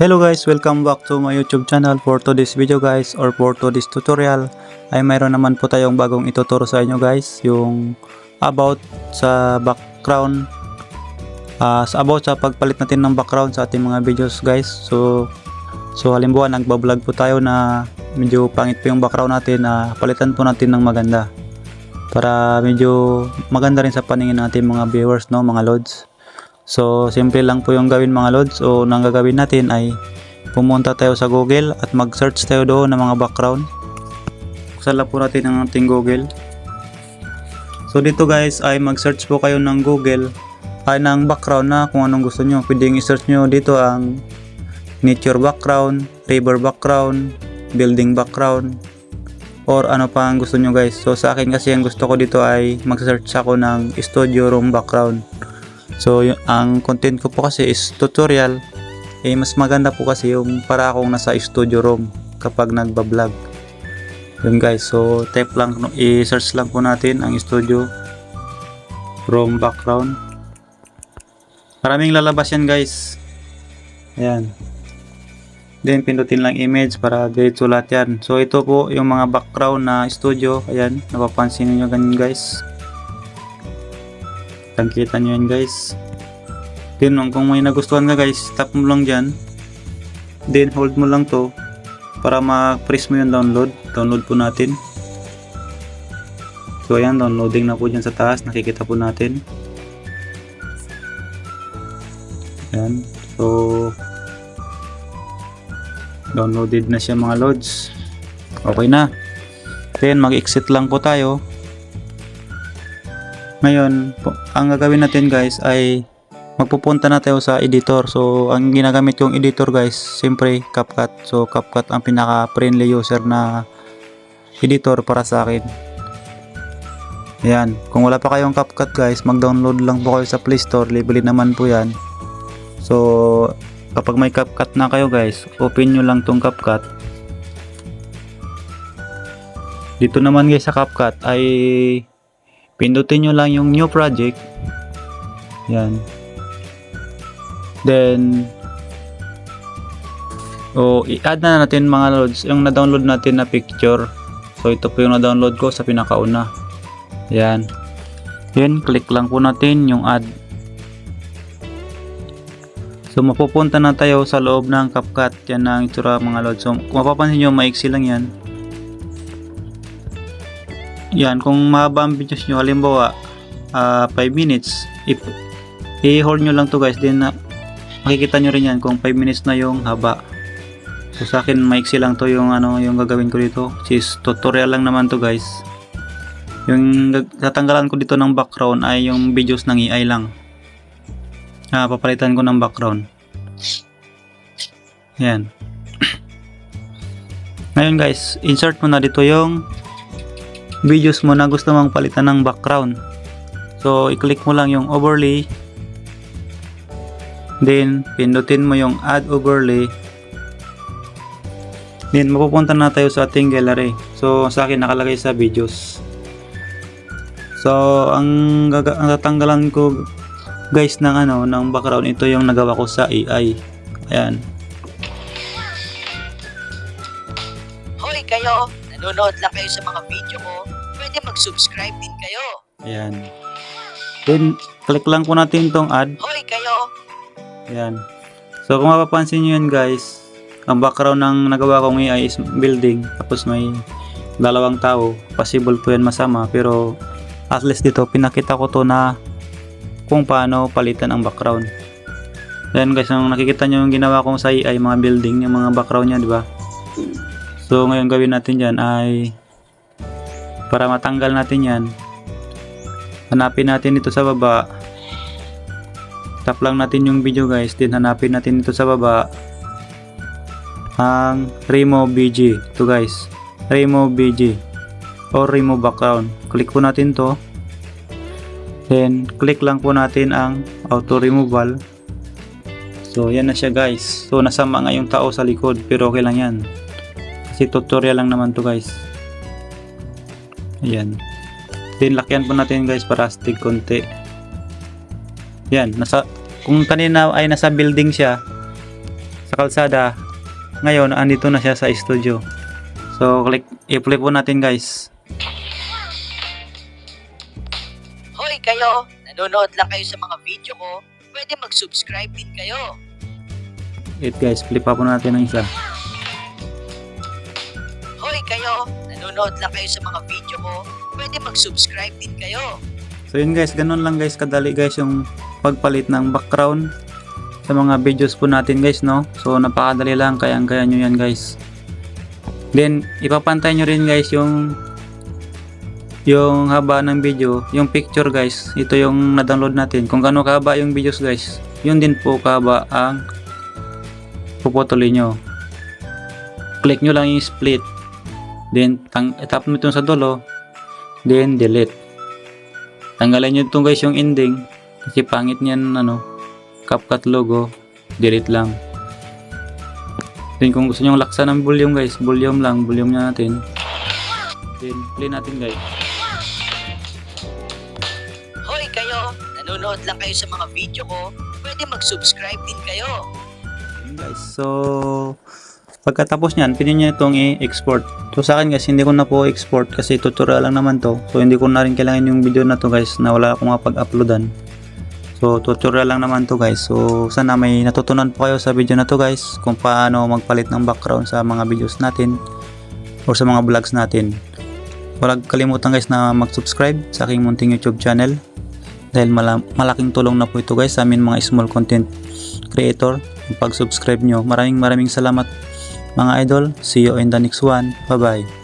Hello guys, welcome back to my YouTube channel. For today's video guys or for today's tutorial ay mayroon naman po tayong bagong ituturo sa inyo guys yung about sa background ah, sa about sa pagpalit natin ng background sa ating mga videos guys. So so halimbawa nagba-vlog po tayo na medyo pangit po yung background natin na palitan po natin ng maganda para medyo maganda rin sa paningin natin mga viewers no mga loads. So, simple lang po yung gawin mga lods. O, nang gagawin natin ay pumunta tayo sa Google at mag-search tayo doon ng mga background. Buksan lang po natin ang ating Google. So, dito guys ay mag-search po kayo ng Google ay ng background na kung anong gusto nyo. Pwedeng i-search nyo dito ang nature background, river background, building background, or ano pa ang gusto nyo guys. So, sa akin kasi ang gusto ko dito ay mag-search ako ng studio room background. So, yung, ang content ko po kasi is tutorial. Eh, mas maganda po kasi yung para akong nasa studio room kapag nagba-vlog. Yun guys, so type lang, i-search lang po natin ang studio room background. Maraming lalabas yan guys. Ayan. Then, pindutin lang image para diretso lahat yan. So, ito po yung mga background na studio. Ayan, napapansin niyo ganyan guys. Tangkita nyo yan guys. Then kung may nagustuhan ka guys, tap mo lang dyan. Then hold mo lang to para ma-press mo yung download. Download po natin. So ayan, downloading na po dyan sa taas. Nakikita po natin. Ayan. So downloaded na siya mga loads. Okay na. Then mag-exit lang po tayo. Ngayon, ang gagawin natin guys ay magpupunta na tayo sa editor. So, ang ginagamit kong editor guys, siyempre CapCut. So, CapCut ang pinaka-friendly user na editor para sa akin. Ayan, kung wala pa kayong CapCut guys, mag-download lang po kayo sa Play Store. Libre naman po yan. So, kapag may CapCut na kayo guys, open nyo lang tong CapCut. Dito naman guys sa CapCut ay pindutin nyo lang yung new project. Yan. Then o i-add na natin mga loads yung na-download natin na picture. So ito po yung na-download ko sa pinakauna. Yan. Yan click lang po natin yung add. So mapupunta na tayo sa loob ng CapCut. Yan ang itsura mga loads so mapapansin nyo maiksi lang yan yan, kung mahaba ang videos nyo, halimbawa, 5 minutes, if, i-hold nyo lang to guys, then na, makikita nyo rin yan kung 5 minutes na yung haba. So sa akin, maiksi lang to yung ano, yung gagawin ko dito. Which is tutorial lang naman to guys. Yung tatanggalan ko dito ng background ay yung videos ng AI lang. Ah, papalitan ko ng background. Yan. Ngayon guys, insert mo na dito yung videos mo na gusto mong palitan ng background. So, i-click mo lang yung overlay. Then, pindutin mo yung add overlay. Then, mapupunta na tayo sa ating gallery. So, sa akin nakalagay sa videos. So, ang, ang tatanggalan ko guys ng ano, ng background ito yung nagawa ko sa AI. Ayan. Hoy kayo, nanonood lang kayo sa mga video ko, pwede mag-subscribe din kayo. Ayan. Then, click lang po natin tong add. Hoy kayo, Ayan. So kung mapapansin nyo yun guys, ang background ng nagawa kong AI is building. Tapos may dalawang tao. Possible po yan masama. Pero at least dito, pinakita ko to na kung paano palitan ang background. Ayan guys, ang nakikita nyo yung ginawa kong sa AI, mga building, yung mga background niya, di ba? So ngayon gawin natin dyan ay para matanggal natin yan, hanapin natin ito sa baba. Tap lang natin yung video guys. Then hanapin natin ito sa baba. Ang remove BG to guys. Remove BG or remove background. Click po natin to. Then click lang po natin ang auto removal so yan na siya guys. So nasama nga yung tao sa likod pero okay lang yan. Kasi tutorial lang naman to guys ayan then lakyan po natin guys para astig konti yan, nasa kung kanina ay nasa building siya, sa kalsada. Ngayon, andito na siya sa studio. So, click, i-play po natin guys. Hoy kayo, nanonood lang kayo sa mga video ko, pwede mag-subscribe din kayo. Wait guys, flip pa po natin ng isa. Hoy kayo, nanonood lang kayo sa mga video ko, pwede mag-subscribe din kayo. So yun guys, ganun lang guys kadali guys yung pagpalit ng background sa mga videos po natin guys no. So napakadali lang, kayang-kaya nyo yan guys. Then ipapantay nyo rin guys yung yung haba ng video, yung picture guys. Ito yung na-download natin. Kung gaano kahaba yung videos guys, yun din po kahaba ang puputulin nyo. Click nyo lang yung split. Then tang itap mo ito sa dulo. Then delete. Tanggalan nyo itong guys yung ending. Kasi pangit niyan ano CapCut logo. Delete lang. Then kung gusto nyo laksan ng volume guys volume lang volume na natin. Then play natin guys. Hoy kayo, nanonood lang kayo sa mga video ko, pwede mag-subscribe din kayo. Guys. So pagkatapos nyan pwede nyo itong i-export so sa akin guys hindi ko na po export kasi tutorial lang naman to so hindi ko na rin kailangan yung video na to guys na wala akong mapag-uploadan So tutorial lang naman to guys. So sana may natutunan po kayo sa video na to guys kung paano magpalit ng background sa mga videos natin or sa mga vlogs natin. Huwag kalimutan guys na mag-subscribe sa aking munting YouTube channel dahil mala- malaking tulong na po ito guys sa amin mga small content creator pag-subscribe nyo. Maraming maraming salamat mga idol. See you in the next one. Bye bye.